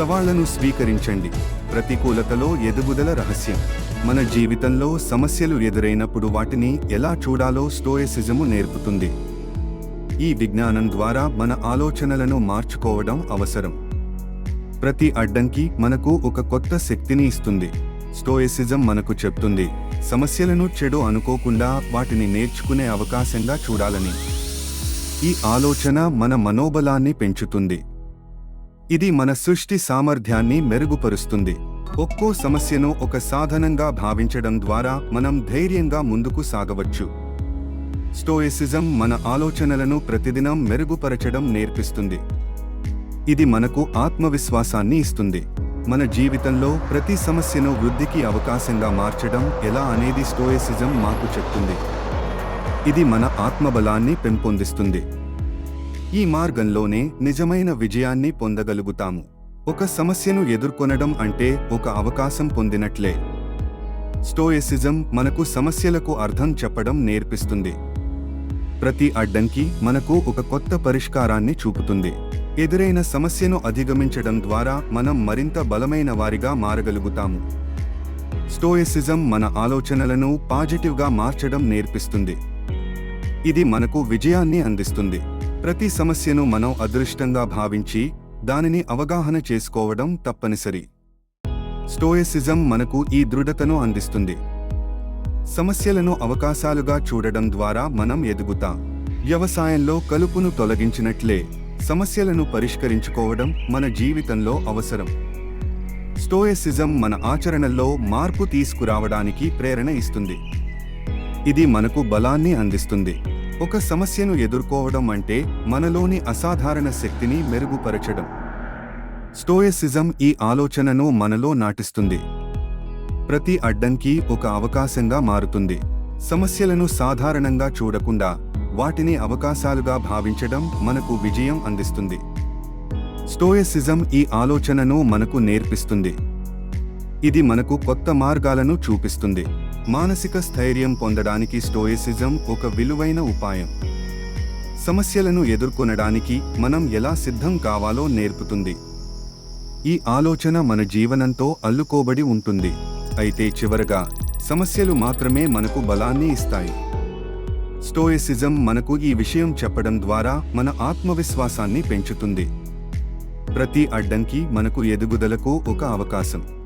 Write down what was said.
సవాళ్ళను స్వీకరించండి. ప్రతికూలతలో ఎదుగుదల రహస్యం. మన జీవితంలో సమస్యలు ఎదురైనప్పుడు వాటిని ఎలా చూడాలో స్టోయసిజము నేర్పుతుంది. ఈ విజ్ఞానం ద్వారా మన ఆలోచనలను మార్చుకోవడం అవసరం. ప్రతి అడ్డంకి మనకు ఒక కొత్త శక్తిని ఇస్తుంది. స్టోయసిజం మనకు చెప్తుంది సమస్యలను చెడు అనుకోకుండా వాటిని నేర్చుకునే అవకాశంగా చూడాలని. ఈ ఆలోచన మన మనోబలాన్ని పెంచుతుంది. ఇది మన సృష్టి సామర్థ్యాన్ని మెరుగుపరుస్తుంది. ఒక్కో సమస్యను ఒక సాధనంగా భావించడం ద్వారా మనం ధైర్యంగా ముందుకు సాగవచ్చు. స్టోయిసిజం మన ఆలోచనలను ప్రతిదినం మెరుగుపరచడం నేర్పిస్తుంది. ఇది మనకు ఆత్మవిశ్వాసాన్ని ఇస్తుంది. మన జీవితంలో ప్రతి సమస్యను వృద్ధికి అవకాశంగా మార్చడం ఎలా అనేది స్టోయిసిజం మాకు చెప్తుంది. ఇది మన ఆత్మబలాన్ని పెంపొందిస్తుంది. ఈ మార్గంలోనే నిజమైన విజయాన్ని పొందగలుగుతాము. ఒక సమస్యను ఎదుర్కొనడం అంటే ఒక అవకాశం పొందినట్లే. స్టోయిసిజం మనకు సమస్యలకు అర్థం చెప్పడం నేర్పిస్తుంది. ప్రతి అడ్డంకి మనకు ఒక కొత్త పరిష్కారాన్ని చూపుతుంది. ఎదురైన సమస్యను అధిగమించడం ద్వారా మనం మరింత బలమైన వారిగా మారగలుగుతాము. స్టోయిసిజం మన ఆలోచనలను పాజిటివ్గా మార్చడం నేర్పిస్తుంది. ఇది మనకు విజయాన్ని అందిస్తుంది. ప్రతి సమస్యను మనం అదృష్టంగా భావించి దానిని అవగాహన చేసుకోవడం తప్పనిసరి. స్టోయసిజం మనకు ఈ దృఢతను అందిస్తుంది. సమస్యలను అవకాశాలుగా చూడడం ద్వారా మనం ఎదుగుతాం. వ్యవసాయంలో కలుపును తొలగించినట్లే సమస్యలను పరిష్కరించుకోవడం మన జీవితంలో అవసరం. స్టోయసిజం మన ఆచరణలో మార్పు తీసుకురావడానికి ప్రేరణ ఇస్తుంది. ఇది మనకు బలాన్ని అందిస్తుంది. ఒక సమస్యను ఎదుర్కోవడం అంటే మనలోని అసాధారణ శక్తిని మెరుగుపరచడం. స్టోయసిజం ఈ ఆలోచనను మనలో నాటిస్తుంది. ప్రతి అడ్డంకి ఒక అవకాశంగా మారుతుంది. సమస్యలను సాధారణంగా చూడకుండా వాటిని అవకాశాలుగా భావించడం మనకు విజయం అందిస్తుంది. స్టోయసిజం ఈ ఆలోచనను మనకు నేర్పిస్తుంది. ఇది మనకు కొత్త మార్గాలను చూపిస్తుంది. మానసిక స్థైర్యం పొందడానికి స్టోయిసిజం ఒక విలువైన ఉపాయం. సమస్యలను ఎదుర్కొనడానికి మనం ఎలా సిద్ధం కావాలో నేర్పుతుంది. ఈ ఆలోచన మన జీవనంతో అల్లుకోబడి ఉంటుంది. అయితే చివరగా సమస్యలు మాత్రమే మనకు బలాన్ని ఇస్తాయి. స్టోయిసిజం మనకు ఈ విషయం చెప్పడం ద్వారా మన ఆత్మవిశ్వాసాన్ని పెంచుతుంది. ప్రతి అడ్డంకి మనకు ఎదుగుదలకు ఒక అవకాశం.